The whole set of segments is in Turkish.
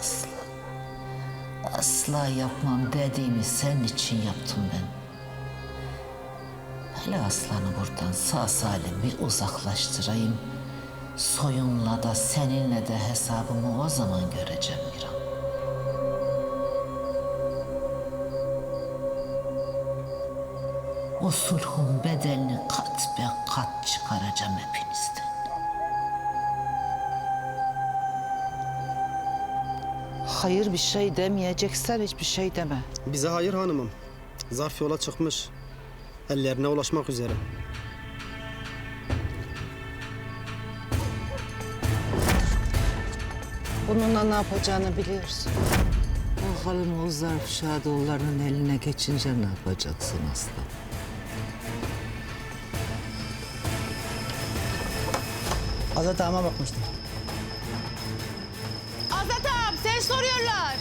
Aslan. Asla yapmam dediğimi senin için yaptım ben. Hele aslanı buradan sağ salim bir uzaklaştırayım. Soyunla da seninle de hesabımı o zaman göreceğim Miran. O sulhun bedelini kat be kat çıkaracağım hepinizden. Hayır bir şey demeyeceksen hiçbir şey deme. Bize hayır hanımım. Zarf yola çıkmış. Ellerine ulaşmak üzere. Bununla ne yapacağını biliyorsun. Bakalım o zarf Şadoğulları'nın eline geçince ne yapacaksın aslan? Azat ağama bakmıştım. Ağam sen soruyorlar.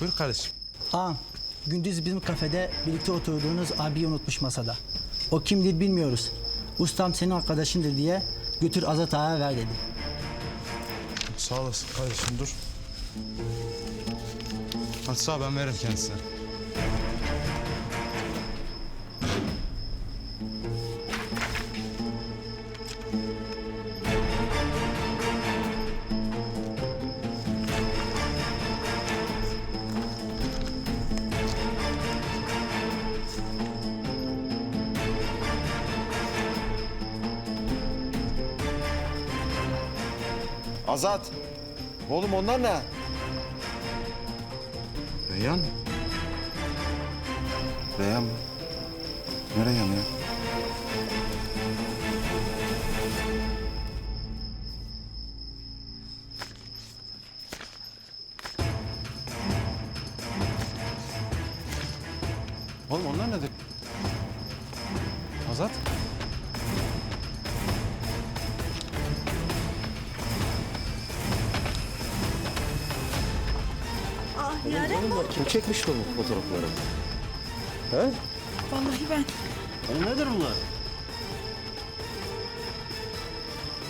Buyur kardeşim. Ağam, gündüz bizim kafede birlikte oturduğunuz abiyi unutmuş masada. O kimdir bilmiyoruz. Ustam senin arkadaşındır diye götür Azat Ağa'ya ver dedi. Sağ olasın kardeşim dur. Hadi sağ ol, ben veririm kendisine. Azat. Oğlum onlar ne? Reyhan. Reyhan mı? Ne Reyhan? Oğlum onlar nedir? Azat? Kim çekmiş bu fotoğrafları? He? Vallahi ben. Yani nedir bunlar?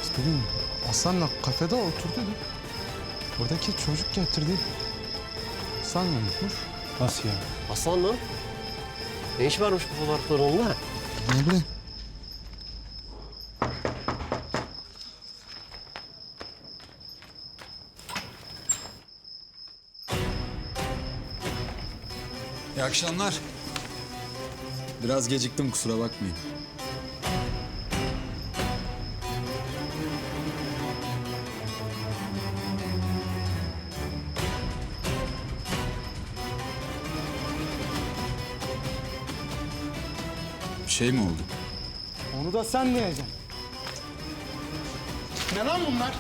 Biz bugün Aslan'la kafede oturduk. Buradaki çocuk getirdi. Aslan unutmuş. Nasıl ya? Aslan mı? Ne iş varmış bu fotoğrafların onunla? Ne bileyim. İyi akşamlar. Biraz geciktim kusura bakmayın. Şey mi oldu? Onu da sen diyeceksin. Ne lan bunlar?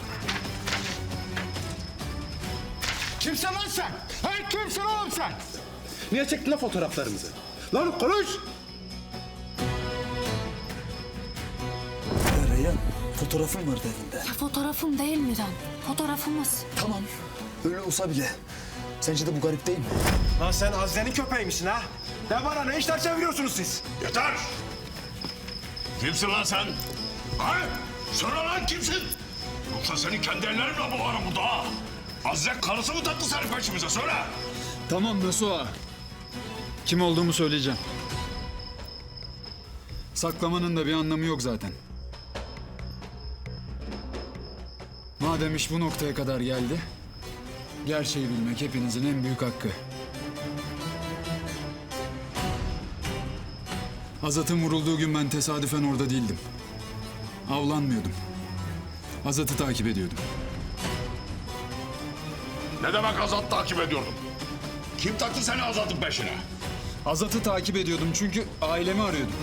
Kimsin lan sen? Ha, kimsin oğlum sen? Niye çektin lan fotoğraflarımızı? Lan konuş! Reyhan, fotoğrafım vardı evinde. Ya fotoğrafım değil Miran. Fotoğrafımız. Tamam, öyle olsa bile. Sence de bu garip değil mi? Lan sen Azize'nin köpeği ha? Ne bana ne işler çeviriyorsunuz siz? Yeter! Kimsin lan sen? Ha? Söyle lan kimsin? Yoksa seni kendi ellerimle boğarım burada ha? Azzek karısı mı taktı seni peşimize söyle. Tamam Nasuha. Kim olduğumu söyleyeceğim. Saklamanın da bir anlamı yok zaten. Madem iş bu noktaya kadar geldi, gerçeği bilmek hepinizin en büyük hakkı. Azat'ın vurulduğu gün ben tesadüfen orada değildim. Avlanmıyordum. Azat'ı takip ediyordum. Ne demek Azat takip ediyordun? Kim taktı seni Azat'ın peşine? Azat'ı takip ediyordum çünkü ailemi arıyordum.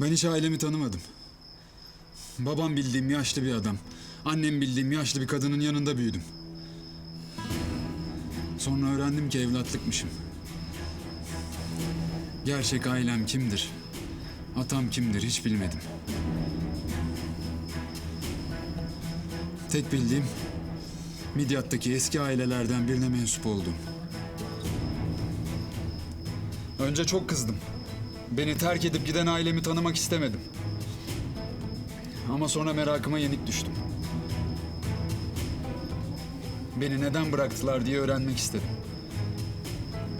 Ben hiç ailemi tanımadım. Babam bildiğim yaşlı bir adam. Annem bildiğim yaşlı bir kadının yanında büyüdüm. Sonra öğrendim ki evlatlıkmışım. Gerçek ailem kimdir? Atam kimdir hiç bilmedim. Tek bildiğim Midyat'taki eski ailelerden birine mensup oldum. Önce çok kızdım. Beni terk edip giden ailemi tanımak istemedim. Ama sonra merakıma yenik düştüm. Beni neden bıraktılar diye öğrenmek istedim.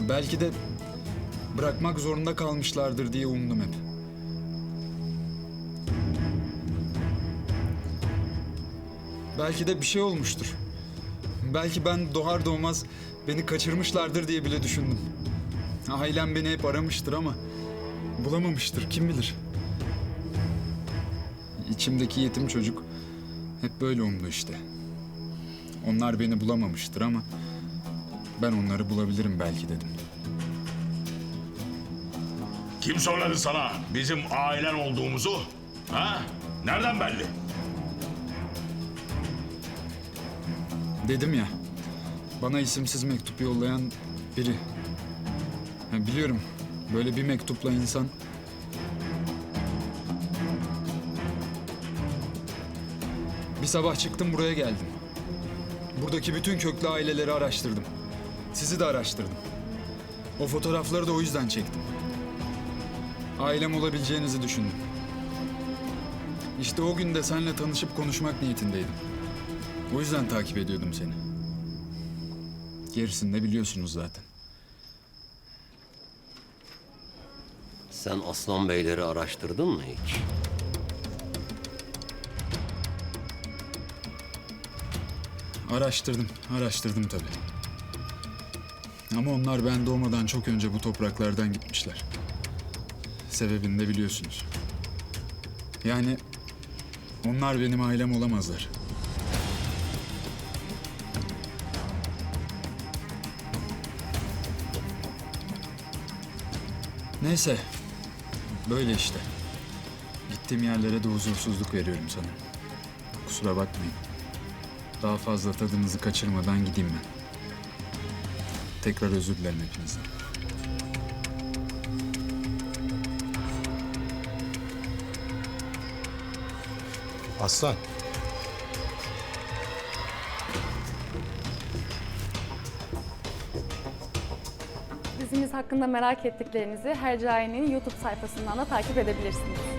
Belki de bırakmak zorunda kalmışlardır diye umdum hep. Belki de bir şey olmuştur. Belki ben doğar doğmaz beni kaçırmışlardır diye bile düşündüm. Ailem beni hep aramıştır ama bulamamıştır kim bilir. İçimdeki yetim çocuk hep böyle umdu işte. Onlar beni bulamamıştır ama ben onları bulabilirim belki dedim. Kim söyledi sana bizim ailen olduğumuzu? Ha? Nereden belli? Dedim ya, bana isimsiz mektup yollayan biri. Ha, biliyorum, böyle bir mektupla insan... Bir sabah çıktım buraya geldim. Buradaki bütün köklü aileleri araştırdım. Sizi de araştırdım. O fotoğrafları da o yüzden çektim. Ailem olabileceğinizi düşündüm. İşte o gün de seninle tanışıp konuşmak niyetindeydim. O yüzden takip ediyordum seni. Gerisini de biliyorsunuz zaten. Sen Aslan Beyleri araştırdın mı hiç? Araştırdım, araştırdım tabii. Ama onlar ben doğmadan çok önce bu topraklardan gitmişler. Sebebini de biliyorsunuz. Yani onlar benim ailem olamazlar. Neyse, böyle işte. Gittiğim yerlere de huzursuzluk veriyorum sana. Kusura bakmayın. Daha fazla tadınızı kaçırmadan gideyim ben. Tekrar özür dilerim hepinizden. Aslan. Dizimiz hakkında merak ettiklerinizi Hercai'nin YouTube sayfasından da takip edebilirsiniz.